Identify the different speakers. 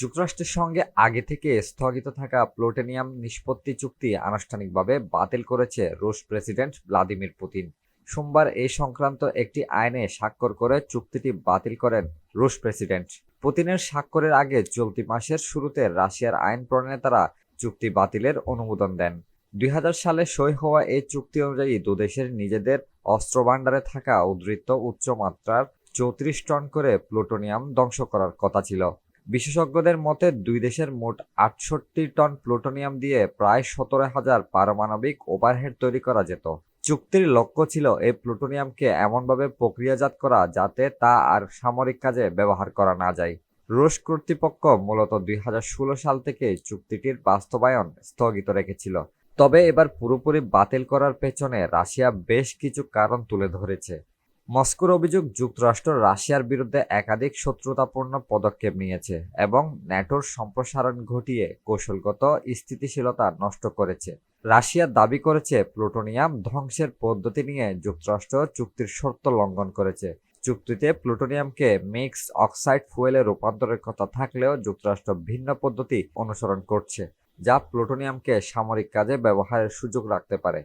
Speaker 1: যুক্তরাষ্ট্রের সঙ্গে আগে থেকে স্থগিত থাকা প্লুটোনিয়াম নিষ্পত্তি চুক্তি আনুষ্ঠানিকভাবে বাতিল করেছে রুশ প্রেসিডেন্ট ভ্লাদিমির পুতিন। সোমবার এই সংক্রান্ত একটি আইনে স্বাক্ষর করে চুক্তিটি বাতিল করেন রুশ প্রেসিডেন্ট। পুতিনের স্বাক্ষরের আগে চলতি মাসের শুরুতে রাশিয়ার আইন প্রণেতারা চুক্তি বাতিলের অনুমোদন দেন। দুই হাজার সালে সই হওয়া এই চুক্তি অনুযায়ী দুদেশের নিজেদের অস্ত্র ভাণ্ডারে থাকা উদ্ধৃত উচ্চ মাত্রার চৌত্রিশ টন করে প্লুটোনিয়াম ধ্বংস করার কথা ছিল। বিশেষজ্ঞদের মতে, দুই দেশের মোট আটষট্টি টন প্লুটোনিয়াম দিয়ে প্রায় সতেরো হাজার পারমাণবিক ওভারহেড তৈরি করা যেত। চুক্তির লক্ষ্য ছিল এই প্লুটোনিয়ামকে এমনভাবে প্রক্রিয়াজাত করা যাতে তা আর সামরিক কাজে ব্যবহার করা না যায়। রুশ কর্তৃপক্ষ মূলত দুই হাজার ষোলো সাল থেকে চুক্তিটির বাস্তবায়ন স্থগিত রেখেছিল। তবে এবার পুরোপুরি বাতিল করার পেছনে রাশিয়া বেশ কিছু কারণ তুলে ধরেছে। মস্কোর অভিযোগ যুক্তরাষ্ট্র রাশিয়ার বিরুদ্ধে একাধিক শত্রুতাপূর্ণ পদক্ষেপ নিয়েছে এবং ন্যাটোর সম্প্রসারণ ঘটিয়ে কৌশলগত স্থিতিশীলতা নষ্ট করেছে। রাশিয়া দাবি করেছে প্লুটোনিয়াম ধ্বংসের পদ্ধতি নিয়ে যুক্তরাষ্ট্র চুক্তির শর্ত লঙ্ঘন করেছে। চুক্তিতে প্লুটোনিয়ামকে মিক্স অক্সাইড ফুয়েলে রূপান্তরের কথা থাকলেও যুক্তরাষ্ট্র ভিন্ন পদ্ধতি অনুসরণ করছে, যা প্লুটোনিয়ামকে সামরিক কাজে ব্যবহারের সুযোগ রাখতে পারে।